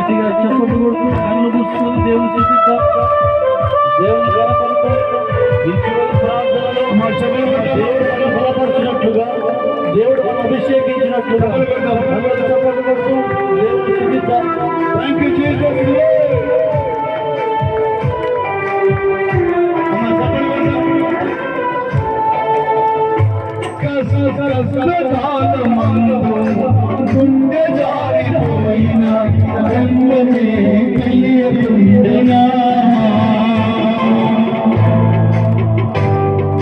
గట్టిగా చప్పట్లు కొడుతూ కళ్ళు మూసుకొని దేవుని చూపిద్దాం దేవుని కనపడుతూ ప్రార్థనలో అభిషేకించినట్లుగా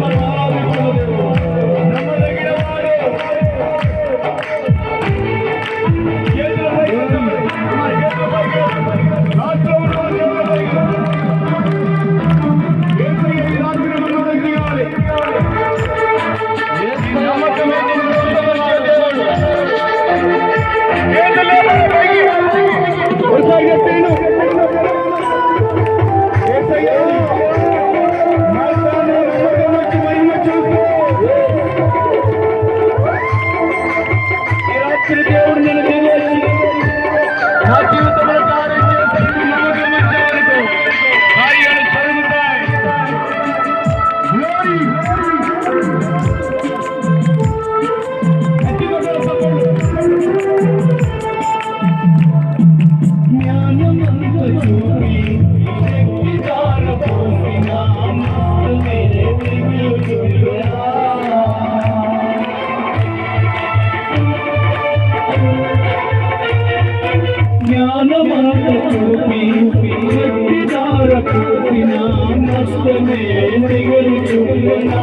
Thank you. Nilke, Nilke, Nilke, Nilke, Nilke, Nilke, Nilke, నష్టమే దిగులు చూడనా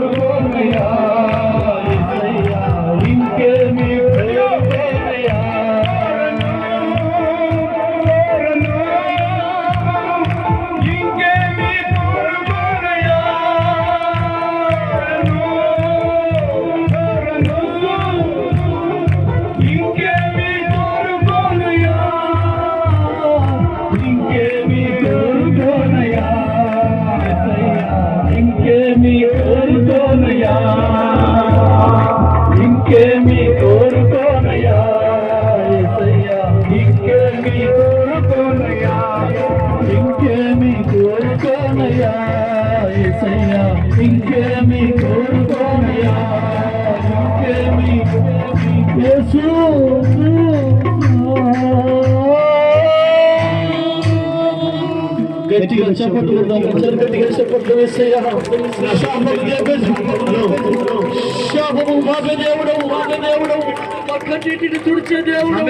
ఇంకేమి కోరుకోనయా ఇంకేమి కోరుకోనయా ఇంకేమి కోరుకోనయా ఇంకేమి కోరుకోనయా ఇంకేమి కోరుకోనయా ఇంకేమి కోరుకోనయ్యా. ఇంకేమి యేసు గట్టిగా చెప్పట్లు అందరూ గట్టిగా చెప్పట్లు వేసయ్యా శాపము దేవుడు శాపము మాగ దేవుడు మాగ దేవుడు పక్కనీటిని తుడిచే దేవుడు